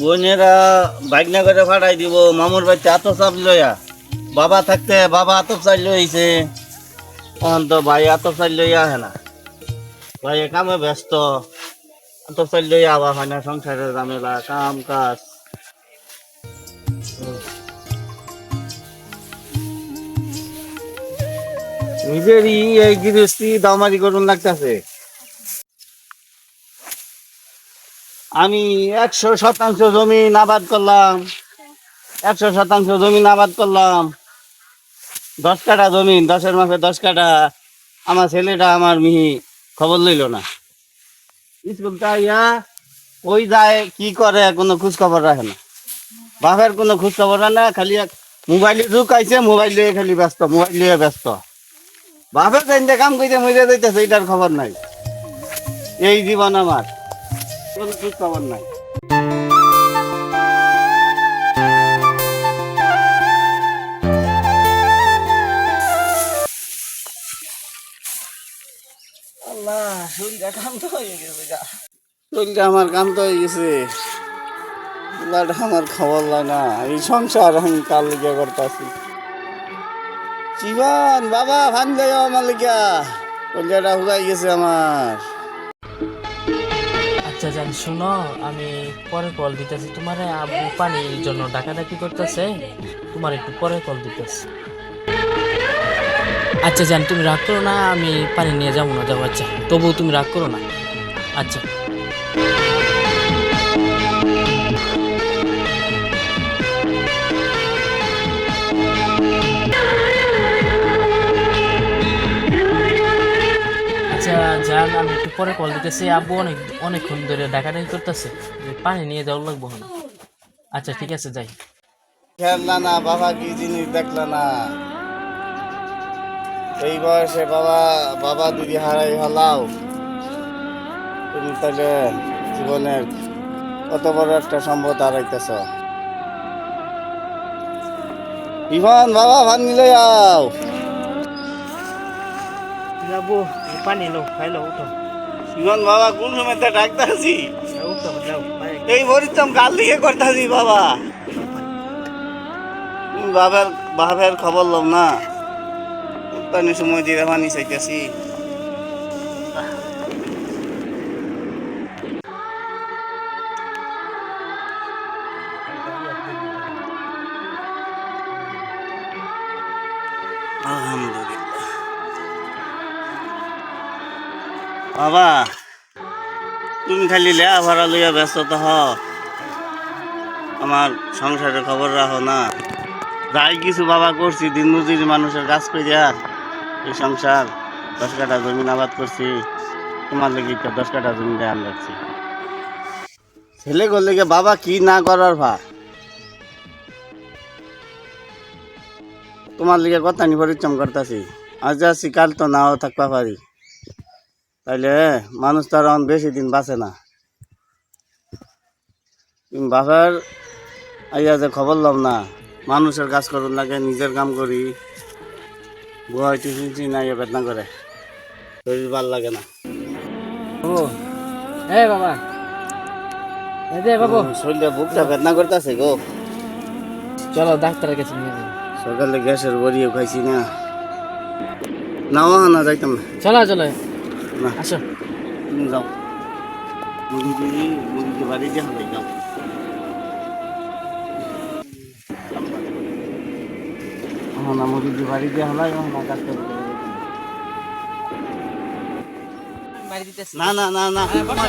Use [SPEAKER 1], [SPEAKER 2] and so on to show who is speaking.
[SPEAKER 1] বোনেরা বাইক না করে ফাটাই দিব, মামুর বাড়িতে এত চাপ লইয়া। বাবা থাকতে, বাবা এত চাল লইছে। তখন তো ভাই এত চাল লইয়া আহে না। ভাই কামে ব্যস্ত। এত চাল লইয়া আবার হয় না, সংসারের ঝামেলা, কাম কাজ। নিজেরই এই গৃহস্থী দামারি করুন লাগতেছে। আমি একশো শতাংশ জমি আবাদ করলাম। একশো শতাংশ জমি আবাদ করলাম। দশ কাটা জমি, দশের মাসে দশ কাটা আমার ছেলেটা আমার মিহি খবর লইল না। স্কুলটা ইয়া ওই যায় কি করে কোনো খোঁজ খবর রাখে না। বাপের কোনো খোঁজ খবর রাখে না, খালি এক মোবাইলে যুগ আইছে মোবাইল লিয়ে খালি ব্যস্ত, মোবাইল লিয়ে ব্যস্ত। বাপের কাম কইতে মরে যাইতেছে এটার খবর নাই। এই জীবন আমার। কোনো খোঁজ খবর নাই। আল্লাহ শরীরটা ক্লান্ত হয়ে গেছে গা। শরীরটা আমার হয়ে গেছে। আমার খবর লাগে না। এই সংসার আমি কাল লিগে করতেছি? জীবন বাবা ভান দেয় আমার লিগা। কলিয়াটা হুগাই গেছে আমার।
[SPEAKER 2] আচ্ছা জান, শুনো, আমি পরে কল দিতেছি। তোমার আব্বু পানির জন্য ডাকাডাকি করতেছে। তোমার একটু পরে কল দিতেছি। আচ্ছা জান, তুমি রাগ করো না, আমি পানি নিয়ে যাব না যাব আচ্ছা। তবুও তুমি রাগ করো না। আচ্ছা। আচ্ছা জান আমি একটু পরে কল দিতেছি। আব্বু অনেক, অনেকক্ষণ ধরে ডাকাডাকি করতেছে। পানি নিয়ে যাওয়ার লাগবো না আচ্ছা ঠিক আছে, যাই।
[SPEAKER 1] খেললা না, বাবা, কি জিনিস দেখলা না? এই বয়সে বাবা বাবা দিদি হারাই হালাও, তুমি তাহলে জীবনের কত বড় একটা সম্পদ হারাইতেছ। ইভান, বাবা ভান নিলে যাও
[SPEAKER 2] আব্বু পানি লো খাইলো উঠো
[SPEAKER 1] ইভান বাবা কোন সময় ডাকতেছি
[SPEAKER 2] উঠো যাও
[SPEAKER 1] এই পরিশ্রম গাল দিকে করতেছি বাবা বাবার বাবার খবর লম না পানি সময় দিয়ে পানি চাইতেছি বাবা, তুমি খালি লেয়া ভাড়া লইয়া ব্যস্ত তো হ আমার সংসারের খবর রাখো না। যাই কিছু বাবা করছি দিন মজুরি মানুষের কাজ করিয়া এই সংসার, দশ কাঠা জমিন আবাদ করছি। তোমার লেগে দশ কাঠা জমি দেওয়ার লাগছি ছেলে করলে বাবা কি না করার ভা তোমার লিগে কথা নি পরিশ্রম করতেছি। আজ আছি কাল তো নাও থাকবা পারি। তাইলে মানুষ তো আর বেশি দিন বাঁচে না। বাবার আইয়া যে খবর লম না মানুষের কাজ করুন লাগে নিজের কাম করি। বুয়া শুনছি না ইয়ে বেদনা করে। শরীর ভালো লাগে না।
[SPEAKER 2] ও এ বাবা এই দে বাবু।
[SPEAKER 1] শরীরটা বুকটা বেদনা করতেছে গো।
[SPEAKER 2] চলো ডাক্তারের কাছে নিয়ে যাব
[SPEAKER 1] সকালে গ্যাসের বড়িও খাইছি না। নাও না যাইতাম না।
[SPEAKER 2] চলো চলো।
[SPEAKER 1] না।
[SPEAKER 2] আসো
[SPEAKER 1] তুমি যাও। মুরগি মুরগি বাড়ি দিয়ে হবে যাও। না মুরগি বাড়ি দিয়ে হলাই না কাজ করতে না না না না।
[SPEAKER 2] বসো।